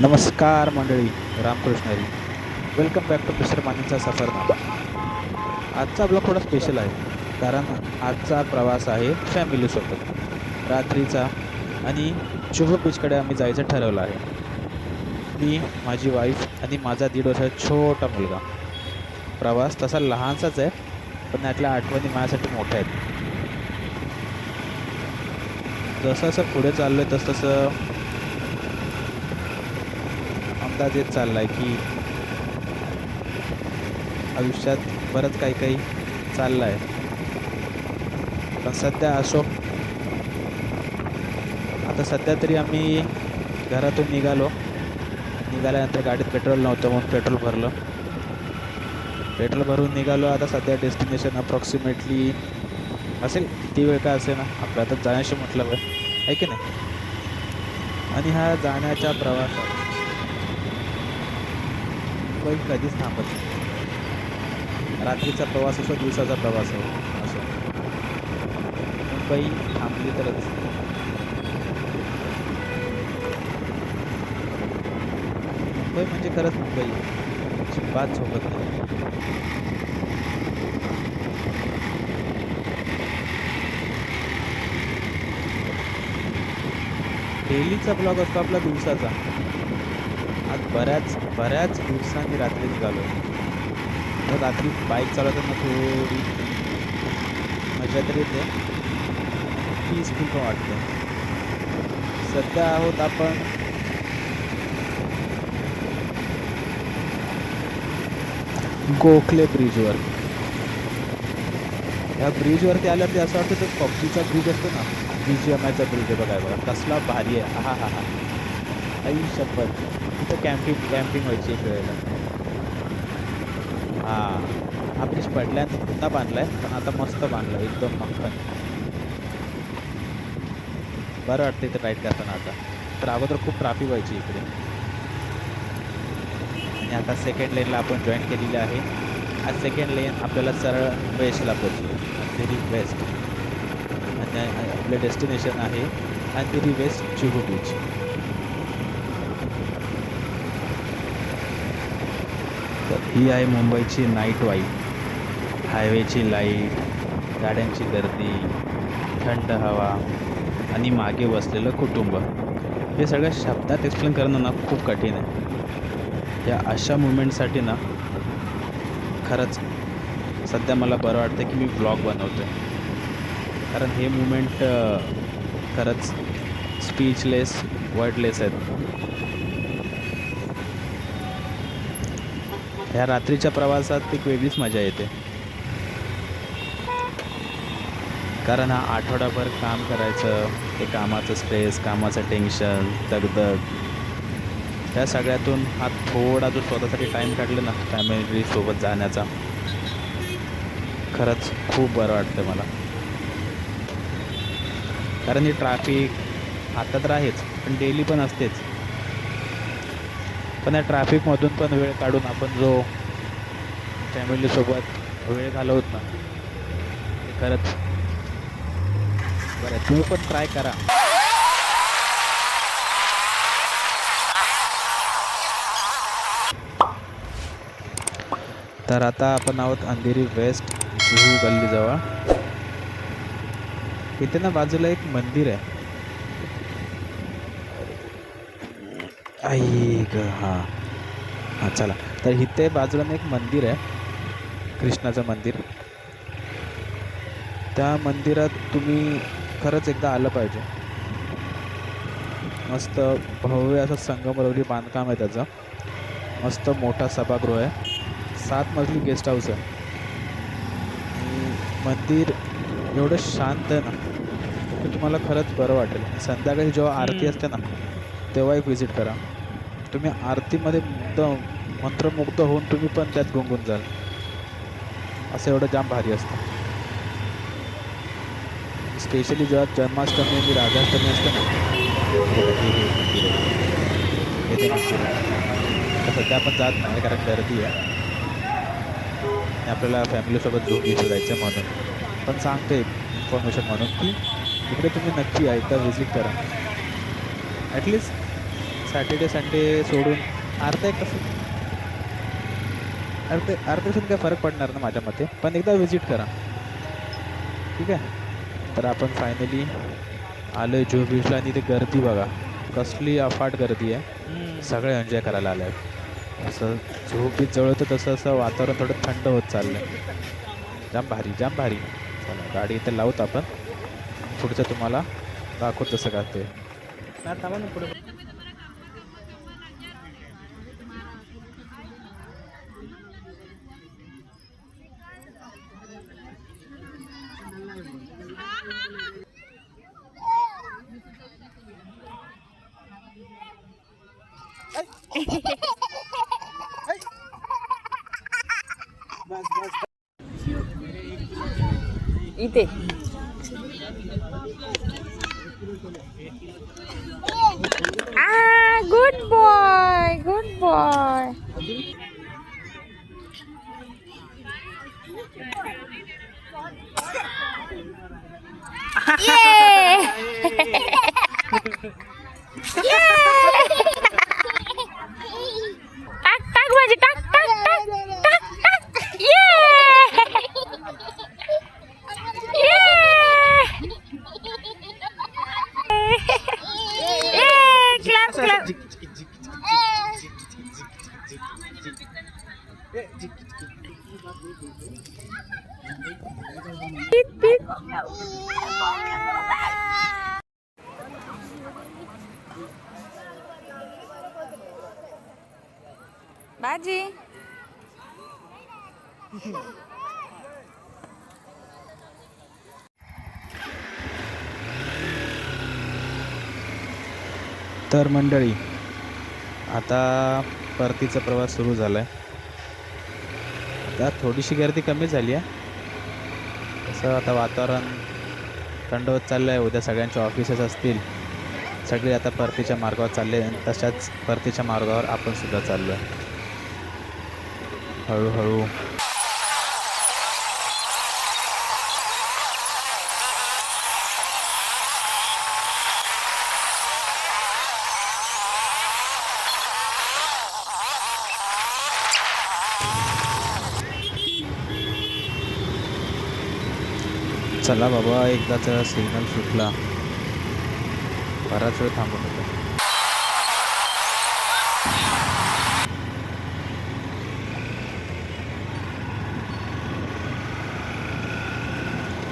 नमस्कार मंडळी Ramkrishnahari. Welcome back to mister मानेचा सफरनामा. आजचा ब्लॉग थोडा स्पेशल आहे कारण आजचा प्रवास आहे फॅमिलीसोबत रात्रीचा आणि शुभ बीचकडे आम्ही जायचं ठरवलं आहे. मी माझी वाईफ आणि माझा दीड वर्षाचा छोटा मुलगा. प्रवास तसा लहानसाच आहे पण त्यातल्या आठवणी माझ्यासाठी मोठ्या आहेत. जसं जसं पुढे चाललो आहे तसं तसं अंदाज येत चालला आहे की आयुष्यात बरंच काही काही चाललं आहे पण सध्या असो आता सध्या तरी आम्ही घरातून निघालो. निघाल्यानंतर गाडीत पेट्रोल नव्हतं म्हणून पेट्रोल भरलं. पेट्रोल भरून निघालो. आता सध्या डेस्टिनेशन अप्रॉक्सिमेटली असेल किती वेळ का असेल ना आपलं आता जाण्याशी म्हटलं आहे की नाही? आणि हा जाण्याच्या प्रवासात मुंबई कधीच थांबत नाही. रात्रीचा प्रवास असो दिवसाचा प्रवास असो. असो मुंबई थांबली तरच मुंबई म्हणजे खरंच मुंबई. अजिबात सोबत नाही. डेलीचा ब्लॉग असतो आपला दिवसाचा. आज बऱ्याच बऱ्याच दिवसांनी रात्री निघालो. तर रात्री बाईक चालवताना थोडी मजा तरी येते. पीसफुल पण वाटतं. सध्या आहोत आपण गोखले ब्रिजवर या ब्रिजवरती आल्यावरती असं वाटतं तर पबजीचा ब्रिज असतो ना बी जी एम आयचा ब्रिज आहे बघा बघा. कसला भारी आहे. हा हा हा आई शपथ तिथं कॅम्पिंग कॅम्पिंग व्हायची एक वेळेला हां. हा ब्रिज पडल्यानंतर पुन्हा बांधला आहे पण आता मस्त बांधला एकदम मक्कन बरं वाटतं इथं राईड करताना आता. तर अगोदर खूप ट्राफिक व्हायची इकडे. आणि आता सेकंड लेनला आपण जॉईन केलेली आहे. आज सेकंड लेन आपल्याला सरळ वेस्टला पोचलो वेस्ट आपलं डेस्टिनेशन आहे अंधेरी वेस्ट जुहू बीच तर ही आहे मुंबईची नाईट वाईफ हायवेची लाइट गाड्यांची गर्दी थंड हवा आणि मागे बसलेलं कुटुंब. हे सगळं शब्दात एक्सप्लेन करणं ना खूप कठीण आहे. या अशा मुवमेंटसाठी ना खरंच सध्या मला बरं वाटतं की मी ब्लॉग बनवतो आहे कारण हे मुवमेंट खरंच स्पीचलेस वर्डलेस आहेत. ह्या रात्रीच्या प्रवासात एक वेगळीच मजा येते. कारण हा आठवडाभर काम करायचं ते कामाचं स्ट्रेस कामाचं टेन्शन दगदग. त्या सगळ्यातून हा थोडा जो स्वतःसाठी टाईम काढला ना फॅमिलीसोबत जाण्याचा खरंच खूप बरं वाटतं मला. कारण ही ट्रॅफिक आता तर आहेच पण डेली पण असतेच. पण या ट्रॅफिकमधून पण वेळ काढून आपण जो फॅमिलीसोबत वेळ घालवत ना ते खरंच बरं तुम्ही पण ट्राय करा. तर आता आपण आहोत अंधेरी वेस्ट जुहू गल्लीजवळ. इथे ना बाजूला एक मंदिर आहे. आई ग हां. हां चला. तर इथे बाजूला ना एक मंदिर आहे. कृष्णाचं मंदिर. त्या मंदिरात तुम्ही खरंच एकदा आलं पाहिजे. मस्त भव्य असं संगमरवरी बांधकाम आहे त्याचं. मस्त मोठा सभागृह आहे. सात मजली गेस्ट हाऊस आहे. मंदिर एवढं शांत आहे ना. की तुम्हाला खरंच बरं वाटेल. संध्याकाळी जेव्हा आरती असते ना तेव्हा एक विजिट करा. तुम्ही आरतीमध्ये मुग्ध मंत्रमुग्ध होऊन तुम्ही पण त्यात गुंगून जाल. असं एवढं जाम भारी असतं. स्पेशली जेव्हा जन्माष्टमी आणि राधाष्टमी असते ना. तर सध्या आपण जात नाही कारण गर्दी आहे. आपल्याला फॅमिलीसोबत घेऊन जायचं म्हणून. पण सांगते इन्फॉर्मेशन म्हणून की इकडे तुम्ही नक्की या एकदा व्हिजिट करा. ॲटलिस्ट सॅटर्डे संडे सोडून अर्धा एक तास अर्धे अर्ध्या तासात काय फरक पडणार ना माझ्या मते पण एकदा व्हिजिट करा. ठीक आहे? तर आपण फायनली आलो आहे जुहू बीचला आणि इथे गर्दी बघा. कसली अफाट गर्दी आहे. सगळे एन्जॉय करायला आले आहेत असं झोप बीच जवळ होतं तसं असं वातावरण थोडं थंड होत चाललं आहे जाम भारी जाम भारी. चला गाडी इथे लावत आपण. पुढचं तुम्हाला दाखवत जसं का ते इथे आ गुड बॉय गुड बॉय टाक टाक माझी टाक टाक टाक टाक टाक ये क्लाप क्लाप पीक पीक बाजी तर मंडळी आता परतीचा प्रवास सुरू झाला आहे आता थोडीशी गर्दी कमी झाली आहे. तसं आता वातावरण थंड होत चाललं आहे उद्या सगळ्यांचे ऑफिसेस असतील. सगळे आता परतीच्या मार्गावर चालले. आणि तशाच परतीच्या मार्गावर आपण सुद्धा चाललो आहे हळूहळू चला बाबा एकदाचा सिग्नल सुटला. बराच वेळ थांबून होतो.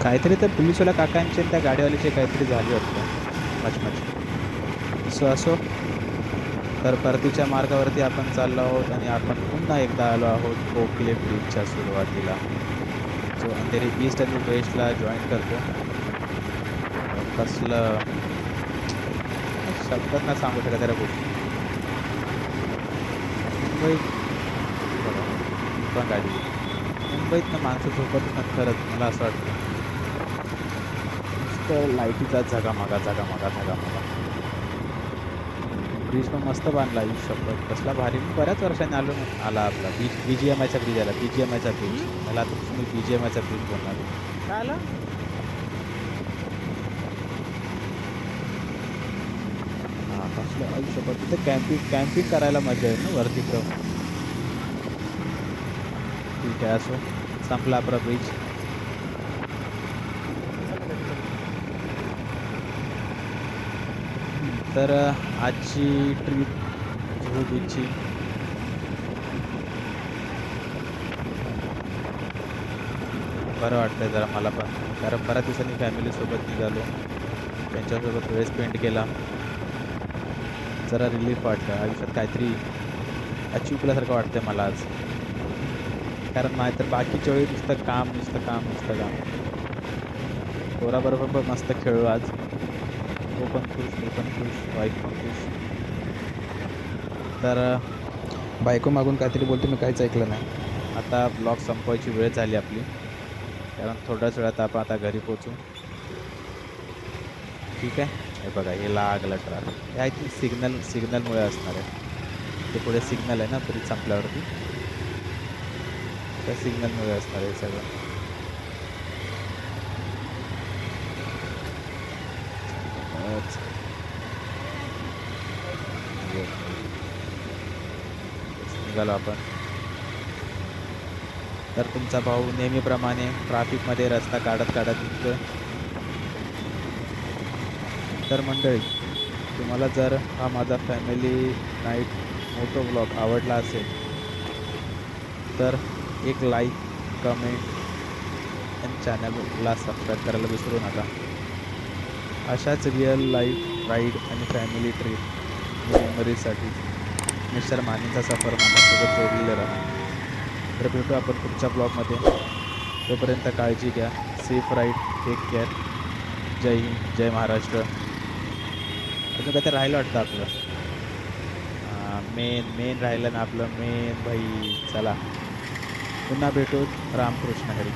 काहीतरी तर पोलिसवाला काकांचे त्या गाडीवाल्याचे काहीतरी झाले वाटतं. मच मच. असो असो. तर परतीच्या मार्गावरती आपण चाललो आहोत आणि आपण पुन्हा एकदा आलो आहोत कोकले ब्रिजच्या सुरुवातीला. आणि त्यातरी ईस्ट आणि वेस्टला जॉईन करतो. कसलं? शब्दात ना सांगू शकत त्याला गोष्टी. मुंबईत पण गाडी मुंबईत माणसं झोपत खरंच मला असं वाटतं. नुसतं लाईटीचा झगामागा झगामागा झगामागा ब्रिज पण मस्त बांधला शपथ. कसला भारी. मी बऱ्याच वर्षांनी आलो आला आपला. बी बी जी एम आयचा ब्रिज आला. बी जी एम आयचा ब्रिज मला आता तुम्ही बी जी एम आयचा ब्रिज बोलणार. काय आला? हां कसलं शपथ. तिथे कॅम्पिंग कॅम्पिंग करायला मजा येईल ना वरती तर. ठीक आहे असो संपला आपला ब्रिज तर आजची ट्रिप जुहू बीचची बरं वाटतंय जरा मला पण. कारण बऱ्याच दिवसांनी फॅमिलीसोबत निघालो. त्यांच्यासोबत वेळ स्पेंड केला. जरा रिलीफ वाटतं आयुष्यात काहीतरी अचीव केल्यासारखं वाटतंय मला आज. कारण नाहीतर बाकीच्या वेळी नुसतं काम नुसतं काम नुसतं काम. पोराबरोबर पण मस्त खेळू आज. तो पण खुश मी पण खुश वाईफ पण खुश तर बायको मागून काहीतरी बोलते मी काहीच ऐकलं नाही. आता ब्लॉग संपवायची वेळ झाली आपली. कारण थोड्याच वेळात आपण आता घरी पोचू ठीक आहे? हे बघा हे लागलं ट्राक हे आय थिंक सिग्नल सिग्नलमुळे असणार आहे. ते पुढे सिग्नल आहे ना तरी संपल्यावरती. त्या सिग्नलमुळे असणार आहे सगळं. अच्छा. निघालो आपण तर तुमचा भाऊ नेहमीप्रमाणे ट्रॅफिकमध्ये रस्ता काढत काढत निघतो तर मंडळी तुम्हाला जर हा माझा फॅमिली नाईट मोटो ब्लॉग आवडला असेल तर एक लाईक कमेंट आणि चॅनलला सबस्क्राईब करायला विसरू नका. अशाच रिअल लाईफ राईड आणि फॅमिली ट्रिप मेमरीसाठी मिस्टर मानेचा सफर माझ्यासोबत जोडलेलं राहा. तर भेटू आपण पुढच्या ब्लॉगमध्ये तोपर्यंत काळजी घ्या. सेफ राईड टेक केअर जय हिंद जय महाराष्ट्र. अजून काय तर राहिलं वाटतं आपलं? मेन मेन राहिलं ना आपलं मेन भाई. चला. पुन्हा भेटू. रामकृष्ण हरी.